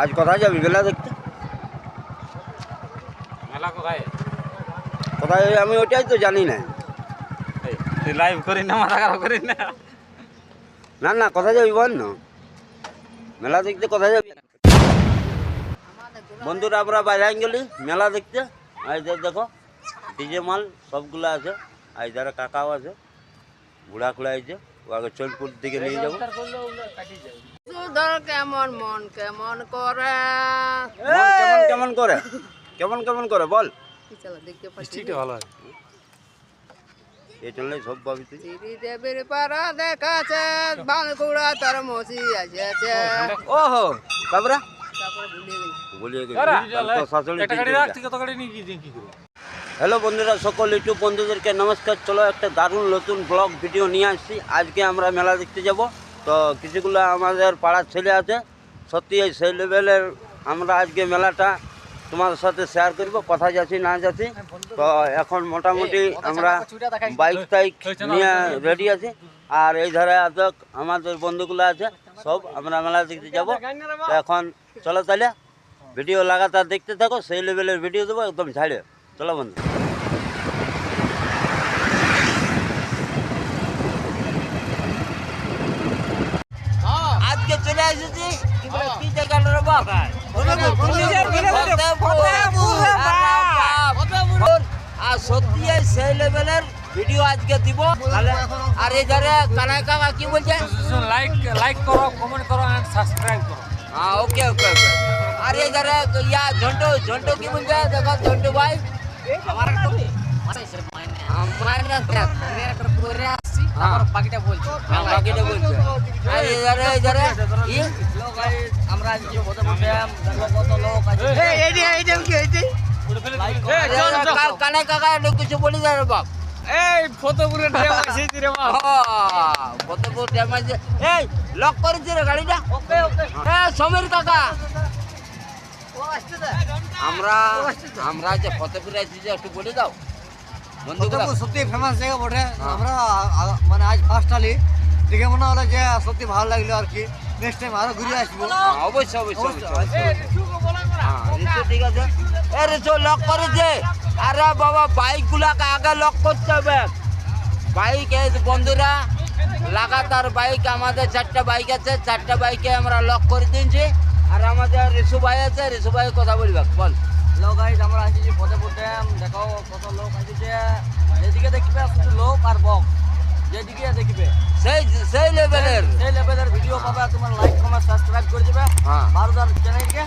আজ কোথায় যাবি মেলা দেখতে? মেলা কোথায়? কোথায় আমি ওইটাই তো জানি না। তুই লাইভ করি না মাথা খারাপ করি না? না না কোথায় যাবি বল না। মেলা দেখতে কোথায় যাবি? বন্ধুরা আমরা বাইরে গেলি মেলা দেখতে। এই দেখো ডিজে মাল সবগুলো আছে। আর যারা কাকাও আছে। ঘোড়া খুড়া আছে ওকে চোলপুর দিকে নিয়ে যাব। কেমন মন কেমন করে? কেমন কেমন করে? কেমন কেমন করে? বল। দেখতে ভালো হয়। এই সব শ্রী দেবীর দেখাছে তার মসি আসেছে। ওহো হ্যালো বন্ধুরা সকল ইউটিউব বন্ধুদেরকে নমস্কার। চলো একটা দারুণ নতুন ব্লগ ভিডিও নিয়ে আসছি। আজকে আমরা মেলা দেখতে যাব। তো কিছুগুলো আমাদের পাড়ার ছেলে আছে সত্যি এই সেই লেভেলের আমরা আজকে মেলাটা তোমাদের সাথে শেয়ার করব কোথায় যাচ্ছি না যাচ্ছি। তো এখন মোটামুটি আমরা বাইক টাইক নিয়ে রেডি আছি। আর এই ধারে আছে আমাদের বন্ধুগুলো আছে সব আমরা মেলা দেখতে যাব। তো এখন চলো তাহলে ভিডিও লাগাতার দেখতে থাকো সেই লেভেলের ভিডিও দেবো একদম ছাড়ে চলো বন্ধু। এসেছি কি বলে কি জায়গা রে বাপ। আর সত্যি এই সেই লেভেলের ভিডিও আজকে দিব। তাহলে আর এই ধারে কানাই কাকা কি বলছে? লাইক লাইক করো কমেন্ট করো এন্ড সাবস্ক্রাইব করো। হ্যাঁ ওকে ওকে ওকে আর এই ধারে ইয়া ঝন্টু ঝন্টু কি বলছে? দেখো ঝন্টু ভাই। আমার বাকিটা বলছে। কি আমরা কত লোক আছে? কাল কানাই কাকা একটু কিছু বলি যা রে বাপ। এই ফতেপুরে ড্রাইভ আছে রে বাবা ফতেপুর ড্যাম আছে এই লক করেছি রে গাড়িটা? ওকে ওকে। হ্যাঁ সমীর কাকা। আমরা আমরা যে ফতেপুরে আছি যে একটু বলে দাও। বন্ধুগুলো। সত্যি ফেমাস জায়গা বটে। আমরা মানে আজ ফার্স্ট আলি দেখে মনে হলো যে সত্যি ভালো লাগল আর কি। নেক্সট টাইম আরও ঘুরে আসব। হ্যাঁ, অবশ্যই অবশ্যই হ্যাঁ রিসু ঠিক আছে। লক করেছে আরে বাবা বাইক গুলাকে আগে লক করতে হবে। বাইক বন্ধুরা লাগাতার বাইক আমাদের চারটা বাইক আছে। চারটা বাইকে আমরা লক করে দিয়েছি। আর আমাদের রিসু ভাই আছে। রিসু ভাই কথা বলবে বল। দেখো কত লোক এদিকে যেদিকে দেখবে শুধু লোক আর বক। যেদিকে দেখবে। সেই সেই লেভেলের সেই লেভেলের ভিডিও পাবে। তোমার লাইক কমেন্ট সাবস্ক্রাইব করে দেবে। হ্যাঁ। বারোদার আর